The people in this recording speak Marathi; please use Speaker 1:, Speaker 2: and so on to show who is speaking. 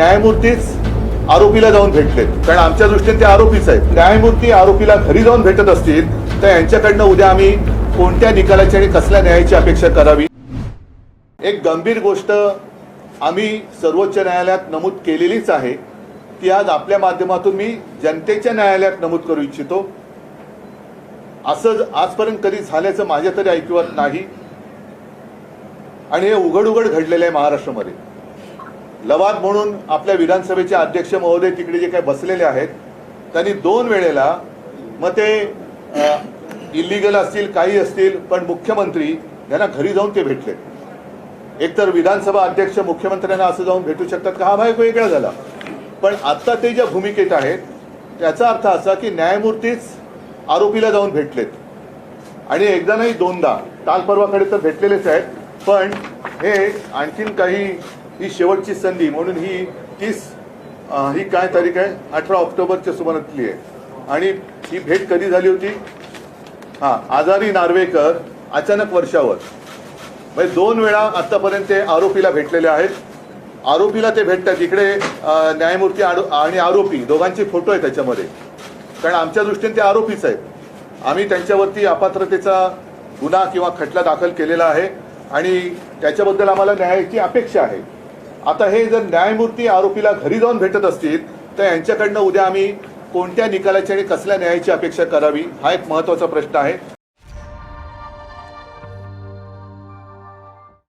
Speaker 1: न्यायमूर्तीच आरोपीला जाऊन भेटलेत. कारण आमच्या दृष्टीने ते आरोपीच आहेत. न्यायमूर्ती आरोपीला घरी जाऊन भेटत असतील तर यांच्याकडनं उद्या आम्ही कोणत्या निकालाची आणि कसल्या न्यायाची अपेक्षा करावी? एक गंभीर गोष्ट आम्ही सर्वोच्च न्यायालयात नमूद केलेलीच आहे. ती आज आपल्या माध्यमातून मी जनतेच्या न्यायालयात नमूद करू इच्छितो. असं आजपर्यंत कधी झाल्याचं माझ्या तरी ऐकवत नाही. आणि हे उघड उघड घडलेलं आहे महाराष्ट्रामध्ये. लवाद म्हणून आपल्या विधानसभेचे अध्यक्ष महोदय तिकडे जे काही बसलेले आहेत त्यांनी दोन वेळेला मग ते इलिगल असतील काही असतील पण मुख्यमंत्री यांना घरी जाऊन ते भेटले. एकतर विधानसभा अध्यक्ष मुख्यमंत्र्यांना असं जाऊन भेटू शकतात का? हा भाग वेगळा झाला. पण आत्ता ते ज्या भूमिकेत आहेत त्याचा अर्थ असा की न्यायमूर्तीच आरोपीला जाऊन भेटलेत. आणि एकदा नाही दोनदा. काल परवाकडे तर भेटलेलेच आहेत. पण हे आणखीन काही ही शेवटची संधी म्हणून ही तीस ही काय तारीख आहे? अठरा ऑक्टोबरच्या सुमारातली आहे. आणि ही भेट कधी झाली होती? हा आजारी नार्वेकर अचानक वर्षावर. म्हणजे दोन वेळा आतापर्यंत ते आरोपीला भेटलेले आहेत. आरोपीला ते भेटतात. इकडे न्यायमूर्ती आरो- आणि आरोपी दोघांचे फोटो आहे त्याच्यामध्ये. कारण आमच्या दृष्टीने ते आरोपीच आहेत. आम्ही त्यांच्यावरती अपात्रतेचा गुन्हा किंवा खटला दाखल केलेला आहे. आणि त्याच्याबद्दल आम्हाला न्यायाची अपेक्षा आहे. आता हे जर न्यायमूर्ती आरोपीला घरी जाऊन भेटत असतील तर यांच्याकडनं उद्या आम्ही कोणत्या निकालाची आणि कसल्या न्यायाची अपेक्षा करावी हा एक महत्त्वाचा प्रश्न आहे.